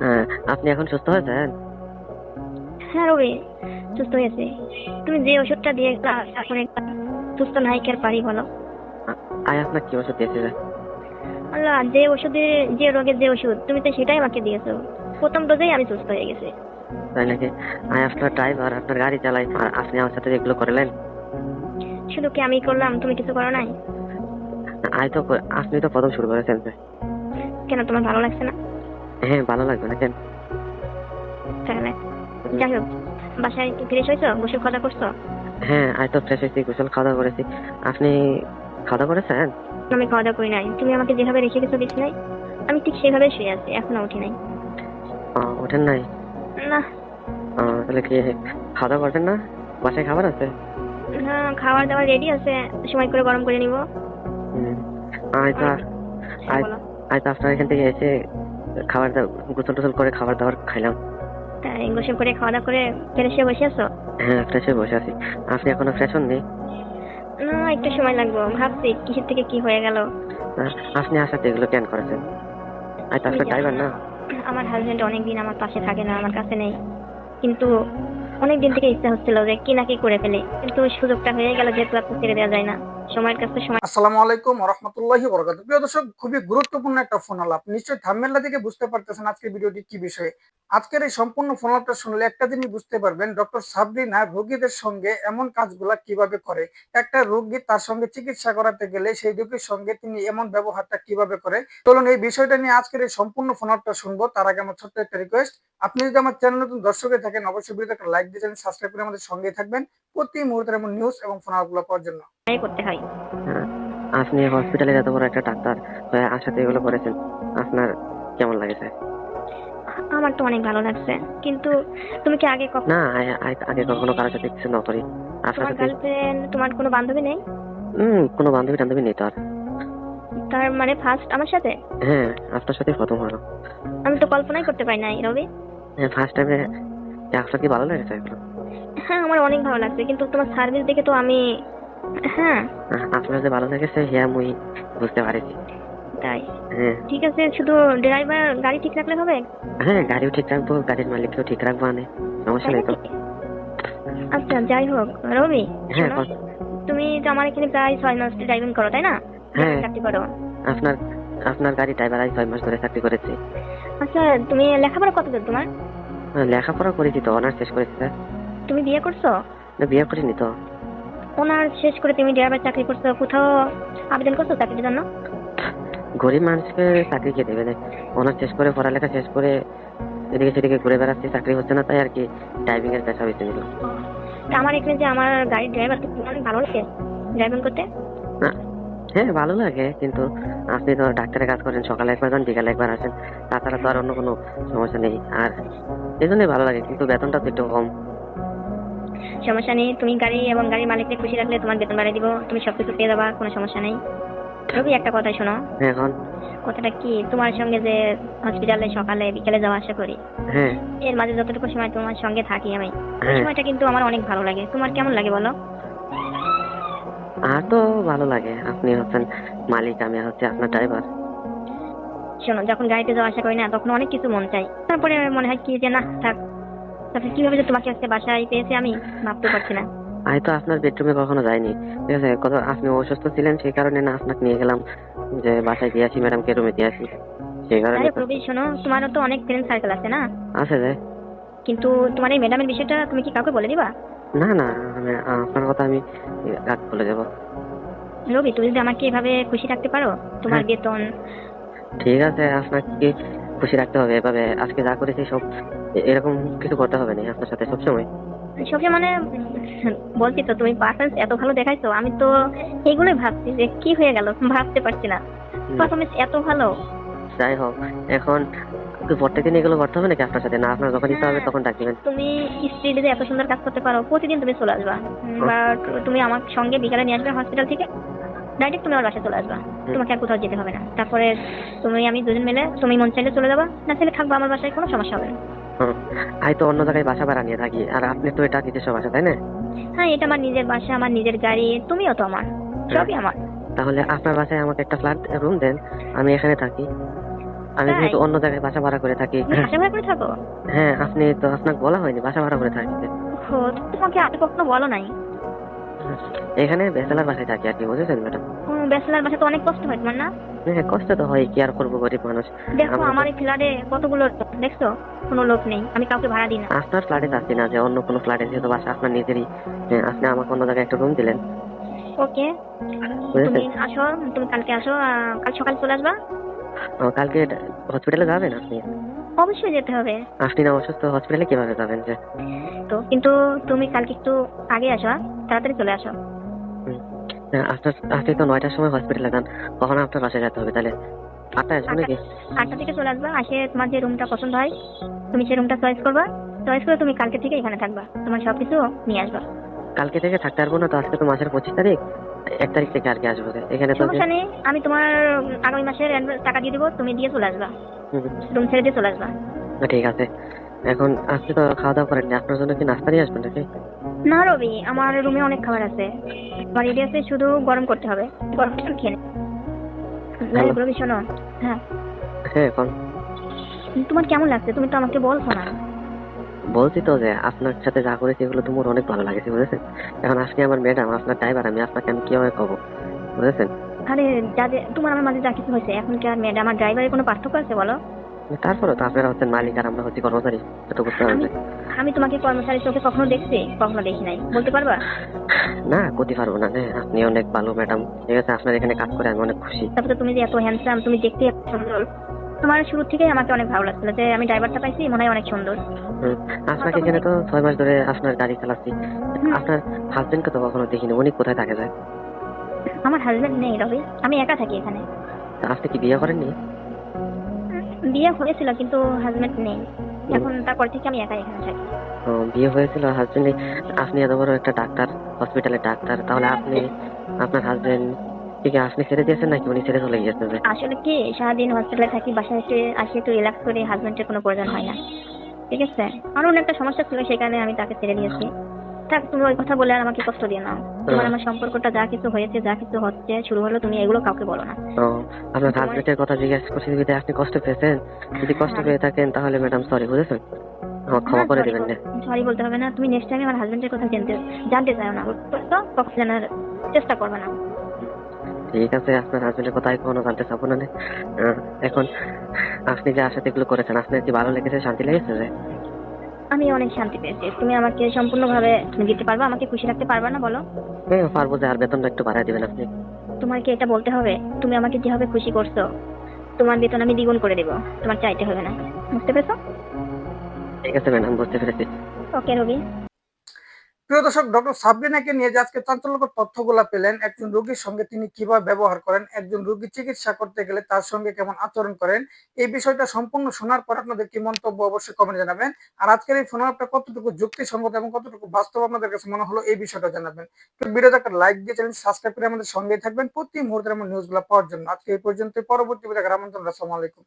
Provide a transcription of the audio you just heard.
হ্যাঁ আপনি এখন সুস্থ হয়েছেন? হ্যাঁ রবি সুস্থ হয়েছে। তুমি যে ওষুধটা দিয়ে এখন একটা সুস্থ নায়িকার পারি বলো? আ- আয় আপনার কি ওষুধ আল্লাহ যে ওষুধে যে রোগের যে ওষুধ তুমি তো সেটাই আমাকে দিয়েছ। প্রথম ডোজেই আমি সুস্থ হয়ে গেছি। তাই নাকি? আপনার ড্রাইভার আপনার গাড়ি চালাই আর আপনি আমার সাথে যেগুলো করলেন? শুধু কি আমি করলাম? তুমি কিছু করো নাই? আয় তো আপনি তো প্রথম শুরু করেছেন কেন তোমার ভালো লাগছে না? হ্যাঁ ভালো লাগবে না কেন তাহলে যাই হোক বাসায় ফ্রেশ হয়েছো? গোসল খাওয়া করছ? হ্যাঁ তো ফ্রেশ হয়েছি গোসল খাওয়া করেছি। আপনি খাওয়া করেছেন? আমি খাওয়া দাওয়া করি নাই। তুমি আমাকে যেভাবে রেখে গেছো বিছানায় আমি ঠিক সেভাবে শুয়ে আছি এখনও উঠি নাই। ওঠেন নাই? না। তাহলে কি খাওয়া দাওয়া করছেন না? বাসায় খাবার আছে? না খাবার দাবার রেডি আছে। সময় করে গরম করে নিব। আয় তো আপনার এখান থেকে এসে খাবার দাবার গোসল টোসল করে খাবার দাবার খাইলাম। তাই গোসল করে খাওয়া দাওয়া করে ফ্রেশে বসে আছো? হ্যাঁ ফ্রেশে বসে আছি। আপনি এখনও ফ্রেশ হননি? না একটু সময় লাগবে। ভাবছি কিসের থেকে কি হয়ে গেল। আপনি আসাতে এগুলো কেন করেছেন? আর তো ড্রাইভার না। আমার হাজবেন্ড অনেকদিন আমার পাশে থাকে না আমার কাছে নেই। কিন্তু অনেক দিন থেকে ইচ্ছা হচ্ছিল যে কি না কি করে ফেলি, কিন্তু সুযোগটা হয়ে গেল যেহেতু তো ছেড়ে দেওয়া যায় না। সময়ের কাছে সময় আসসালামু আলাইকুম রহমতুল্লাহি বরকাত প্রিয় দর্শক, খুবই গুরুত্বপূর্ণ একটা ফোন আলাপ। নিশ্চয়ই থাম্বেলটা থেকে বুঝতে পারতেছেন আজকের ভিডিওটি কি বিষয়ে। আজকের এই সম্পূর্ণ ফোন আলাপটা শুনলে একটা জিনিস বুঝতে পারবেন ডক্টর সাবরিনা রোগীদের সঙ্গে এমন কাজগুলা কীভাবে করে। একটা রোগী তার সঙ্গে চিকিৎসা করাতে গেলে সেই রোগীর সঙ্গে তিনি এমন ব্যবহারটা কীভাবে করে। চলুন এই বিষয়টা নিয়ে আজকের এই সম্পূর্ণ ফোন আলাপটা শুনব। তার আগে আমার ছোট্ট একটা রিকোয়েস্ট আপনি যদি আমার চ্যানেল নতুন দর্শকে থাকেন, অবশ্যই ভিডিওতে একটা লাইক দিয়ে সাবস্ক্রাইব করে আমাদের সঙ্গে থাকবেন। প্রতি মুহূর্তের এমন নিউজ এবং ফোন আলাপগুলো পাওয়ার জন্য। করতে হয়। হ্যাঁ, আপনি হসপিটালে এত বড় একটা ডাক্তার হয়ে আসাতে এগুলো করেছেন আপনার কেমন লাগেছে? আমার তো অনেক ভালো লাগছে কিন্তু তুমি কি আগে কখনো না আগে কখনো কারোর সাথে কিছু না করি আপনার সাথে গার্লফ্রেন্ড তোমার কোনো বান্ধবী নেই? হম কোনো বান্ধবী টান্ধবী নেই তো আর। তার মানে ফার্স্ট আমার সাথে? হ্যাঁ আপনার সাথে প্রথম হলো। আমি তো কল্পনাই করতে পারি নাই রবি। হ্যাঁ ফার্স্ট টাইমে আপনার কি ভালো লেগেছে এগুলো হ্যাঁ আমার অনেক ভালো লাগছে কিন্তু তোমার সার্ভিস দেখে তো আমি হ্যাঁ। আপনার যে ভালো লেগেছে হ্যাঁ মুই বুঝতে পারিছি তাই? হ্যাঁ। ঠিক আছে শুধু ড্রাইভার গাড়ি ঠিক রাখলে হবে? হ্যাঁ গাড়িও ঠিক রাখব গাড়ির মালিককেও ঠিক রাখব আনে সমস্যা নেই তো। আচ্ছা যাই হোক রবি হ্যাঁ তুমি তো আমার এখানে প্রায় ছয় মাস ড্রাইভিং করো তাই না? হ্যাঁ। চাকরি করো। আপনার আপনার গাড়ি ড্রাইভার আজ ছয় মাস ধরে চাকরি করেছে। আচ্ছা তুমি লেখাপড়া কত দূর তোমার? লেখাপড়া করেছি তো অনার্স শেষ করেছি স্যার। তুমি বিয়ে করছ? না, বিয়ে করিনি তো। অনার্স শেষ করে তুমি ড্রাইভার চাকরি করছ কোথাও আবেদন করছ চাকরির জন্য? গরিব মানুষকে চাকরি কে দেবে অনার্স শেষ করে পড়ালেখা শেষ করে এদিকে সেদিকে ঘুরে বেড়াচ্ছি চাকরি হচ্ছে না তাই আর কি ড্রাইভিং এর পেশা বেছে নিল আমার এখানে যে আমার গাড়ির ড্রাইভার অনেক ভালো লাগে ড্রাইভিং করতে? হ্যাঁ ভালো লাগে কিন্তু আপনি তো ডাক্তারের কাজ করেন সকালে একবার যান বিকালে একবার আসেন তাছাড়া তো আর অন্য কোনো সমস্যা নেই। আর এই জন্যই ভালো লাগে কিন্তু বেতনটা তো একটু কম। সমস্যা নেই তুমি গাড়ি এবং গাড়ির মালিককে খুশি রাখলে তোমার বেতন বাড়িয়ে দিব তুমি সবকিছু পেয়ে যাবা কোনো সমস্যা নেই। রবি একটা কথা শোনো। হ্যাঁ এখন? কথাটা কি তোমার সঙ্গে যে হসপিটালে সকালে বিকেলে যাওয়া আসা করি হ্যাঁ। এর মাঝে যতটুকু সময় তোমার সঙ্গে থাকি আমি হ্যাঁ। সময়টা কিন্তু আমার অনেক ভালো লাগে। তোমার কেমন লাগে বলো? আর তো ভালো লাগে। আপনি হচ্ছেন মালিক আমি হচ্ছে আপনার ড্রাইভার শোনো যখন গাড়িতে যাওয়া আসা করি না তখন অনেক কিছু মন চাই। তারপরে মনে হয় কি যে না থাক। তারপরে কীভাবে যে তোমাকে আজকে বাসায় পেয়েছি আমি ভাবতে পারছি না। আমি তো আপনার বেডরুমে কখনো যাইনি। ঠিক আছে কত আপনি অসুস্থ ছিলেন সেই কারণে না আপনাকে নিয়ে গেলাম যে বাসায় দিয়ে আসি ম্যাডামকে রুমে দিয়ে আসি। সেই কারণে আরে প্রবীর শোনো তোমারও তো অনেক ফ্রেন্ড সার্কেল আছে না? আছে যে। কিন্তু তোমার এই ম্যাডামের বিষয়টা তুমি কি কাউকে বলে দিবা? না না আমি আপনার কথা আমি রাগ বলে যাব রবি তুমি যদি আমাকে এভাবে খুশি রাখতে পারো তোমার হ্যাঁ। বেতন। ঠিক আছে আপনাকে খুশি রাখতে হবে এভাবে আজকে যা করেছি সব এরকম কিছু করতে হবে না আপনার সাথে সবসময়। সবচেয়ে মানে বলছি তো তুমি পারফরমেন্স এত ভালো দেখাইছো আমি তো এগুলোই ভাবছি যে কি হয়ে গেল ভাবতে পারছি না। পারফরমেন্স এত ভালো। যাই হোক এখন তো প্রত্যেকদিন এগুলো করতে হবে নাকি আপনার সাথে? না আপনার যখন ইচ্ছা হবে তখন ডাক দিবেন তুমি স্ত্রী যে এত সুন্দর কাজ করতে পারো প্রতিদিন তুমি চলে আসবা। বা তুমি আমার সঙ্গে বিকালে নিয়ে আসবে হসপিটাল থেকে ডাইরেক্ট তুমি আমার বাসায় চলে আসবা। তোমাকে আর কোথাও যেতে হবে না। তারপরে তুমি আমি দুজন মিলে তুমি মন চাইলে চলে যাবা না চাইলে থাকবা আমার বাসায় কোনো সমস্যা হবে না। আমি তো অন্য জায়গায় বাসা ভাড়া নিয়ে থাকি আর আপনি তো এটা নিজস্ব বাসা তাই না? হ্যাঁ এটা আমার নিজের বাসা আমার নিজের গাড়ি তুমিও তো আমার সবই আমার। তাহলে আপনার বাসায় আমাকে একটা ফ্ল্যাট রুম দেন আমি এখানে থাকি। আমি যেহেতু অন্য জায়গায় বাসা ভাড়া করে থাকি। আশা ভাড়া করে থাকো হ্যাঁ আপনি তো আপনাকে বলা হয়নি বাসা ভাড়া করে থাকি ও তোমাকে আগে কখনো বলো নাই? এখানে বেসেলার বাসায় থাকি আর কি বুঝেছেন ম্যাডাম? ব্যাচেলার বাসা তো অনেক কষ্ট হয় তোমার না? হ্যাঁ কষ্ট তো হয় কি আর করব গরিব মানুষ? দেখো আমার এই ফ্ল্যাটে কতগুলো দেখছ? কোনো লোক নেই আমি কাউকে ভাড়া দিই না। আপনার ফ্ল্যাটে যাচ্ছি না যে অন্য কোনো ফ্ল্যাটে যেহেতু বাসা আপনার নিজেরই। হ্যাঁ, আপনি আমাকে অন্য জায়গায় একটা রুম দিলেন। ওকে। তুমি আসো তুমি কালকে আসো কাল সকালে চলে আসবা। কালকে হসপিটালে যাবেন আপনি? অবশ্যই যেতে হবে। আপনি না অসুস্থ হসপিটালে কীভাবে যাবেন যে? তো কিন্তু তুমি কালকে একটু আগে আসো? তাড়াতাড়ি চলে আসো। আপনার আপনি তো নয়টার সময় হসপিটালে যান। কখন আপনার বাসায় যেতে হবে তাহলে? আটটায় আসবেন নাকি? আটটা থেকে চলে আসবা আসে তোমার যে রুমটা পছন্দ হয় তুমি সেই রুমটা চয়েস করবা। চয়েস করে তুমি কালকে থেকে এখানে থাকবা। তোমার সবকিছু নিয়ে আসবা। কালকে থেকে থাকতে পারব না তো আজকে তো মাসের পঁচিশ তারিখ এক তারিখ থেকে আর কি আসব এখানে তো সমস্যা নেই আমি তোমার আগামী মাসের টাকা দিয়ে দিবো তুমি দিয়ে চলে আসবা। রুম ছেড়ে দিয়ে চলে আসবা। ঠিক আছে। এখন আজকে তো খাওয়া দাওয়া করেননি আপনার জন্য কি নাস্তা নিয়ে আসবেন নাকি? না রবি আমার রুমে অনেক খাবার আছে। আমার রেডি আছে শুধু গরম করতে হবে গরম করে খেয়ে নে। রবি শোনো হ্যাঁ। হ্যাঁ এখন তোমার কেমন লাগছে? তুমি তো আমাকে বলছো না। বলছি তো যে আপনার সাথে যা করেছি এগুলো তো মোর অনেক ভালো লাগেছে বুঝেছেন? এখন আজকে আমার ম্যাডাম আপনার ড্রাইভার আমি আপনাকে আমি কীভাবে কব? বুঝেছেন? আরে যাদের তোমার আমার মাঝে যা কিছু হয়েছে এখন কি আর ম্যাডাম আমার ড্রাইভারের কোনো পার্থক্য আছে বলো? তারপরে তো আপনারা হচ্ছেন মালিক আর আমরা হচ্ছি কর্মচারী সেটা বুঝতে আমি পারবেন আমি তোমাকে কর্মচারী চোখে কখনো দেখছি কখনো দেখি নাই বলতে পারবা? না করতে পারব না হ্যাঁ আপনি অনেক ভালো ম্যাডাম ঠিক আছে আপনার এখানে কাজ করে আমি অনেক খুশি। তারপরে তুমি যে এত হ্যান্ডসাম তুমি দেখতে এত সুন্দর। তোমার শুরু থেকেই আমাকে অনেক ভালো লাগছিল যে আমি ড্রাইভারটা পাইছি মনে হয় অনেক সুন্দর। আপনাকে এখানে তো ছয় মাস ধরে আপনার গাড়ি চালাচ্ছি। আপনার হাজবেন্ডকে তো কখনো দেখিনি উনি কোথায় থাকে যায়? আমার হাজবেন্ড নেই রবি আমি একা থাকি এখানে। আপনি কি বিয়ে করেননি? বিয়ে হয়েছিল কিন্তু হাজবেন্ড নেই। এখন তারপর থেকে আমি একাই এখানে থাকি। ও, বিয়ে হয়েছিল হাজবেন্ড আপনি এত বড় একটা ডাক্তার হসপিটালের ডাক্তার তাহলে আপনি আপনার হাজবেন্ড আপনি ছেড়ে দিয়েছেন নাকি উনি ছেড়ে চলে গিয়েছেন? আসলে কি? সারাদিন হসপিটালে থাকি বাসায় এসে আসি একটু রিল্যাক্স করে হাজবেন্ডের কোনো প্রয়োজন হয় না। ঠিক আছে? একটা সমস্যা ছিল কারণে আমি তাকে ছেড়ে দিয়েছি। থাক তুমি ওই কথা বলে আর আমাকে কষ্ট দিও না। তোমার আমার সম্পর্কটা যা কিছু হয়েছে যা কিছু হচ্ছে শুরু হলো তুমি এগুলো কাউকে বলো না। আপনার হাজবেন্ডের কথা জিজ্ঞেস করছি বিধায় আপনি কষ্ট পেয়েছেন যদি কষ্ট পেয়ে থাকেন তাহলে ম্যাডাম সরি বুঝেছেন? ক্ষমা করে দিবেন না। সরি বলতে হবে না। তুমি নেক্সট টাইম আমার হাজবেন্ডের কথা জানতে জানতে চাও না তো কখন চেষ্টা করবে না। ঠিক আছে আপনার হাজবেন্ডের কথা কখনো জানতে চাবো না এখন আপনি যে আশাতে এগুলো করেছেন আপনার কি ভালো লেগেছে শান্তি লেগেছে যে আমি অনেক শান্তি পেয়েছি। তুমি আমাকে সম্পূর্ণভাবে তুমি দিতে পারবা? আমাকে খুশি রাখতে পারবা না বলো? হ্যাঁ পারব যে আর বেতনটা একটু বাড়ায় দিবেন আপনি। তোমার কি এটা বলতে হবে? তুমি আমাকে যেভাবে খুশি করছ তোমার বেতন আমি দ্বিগুণ করে দেবো। তোমার চাইতে হবে না। বুঝতে পেরেছ? ঠিক আছে ম্যাডাম বুঝতে পেরেছি। ওকে রবি। প্রিয় দর্শক, ডক্টর সাবরিনাকে নিয়ে যে আজকে চাঞ্চল্যকর তথ্যগুলা পেলেন, একজন রোগীর সঙ্গে তিনি কীভাবে ব্যবহার করেন, একজন রোগী চিকিৎসা করতে গেলে তার সঙ্গে কেমন আচরণ করেন, এই বিষয়টা সম্পূর্ণ শোনার পর আপনাদের কি মন্তব্য অবশ্যই কমেন্ট জানাবেন। আর আজকের এই ফোন আপটা কতটুকু যুক্তিসঙ্গত এবং কতটুকু বাস্তব আপনাদের কাছে মনে হলো এই বিষয়টা জানাবেন। তো ভিডিওতে একটা লাইক দিয়ে চ্যানেল সাবস্ক্রাইব করে আমাদের সঙ্গেই থাকবেন। প্রতি মুহূর্তে আমার নিউজগুলো পাওয়ার জন্য আজকে এই পর্যন্ত পরবর্তী ভিডিও আমন্ত্রণ আসসালামু আলাইকুম।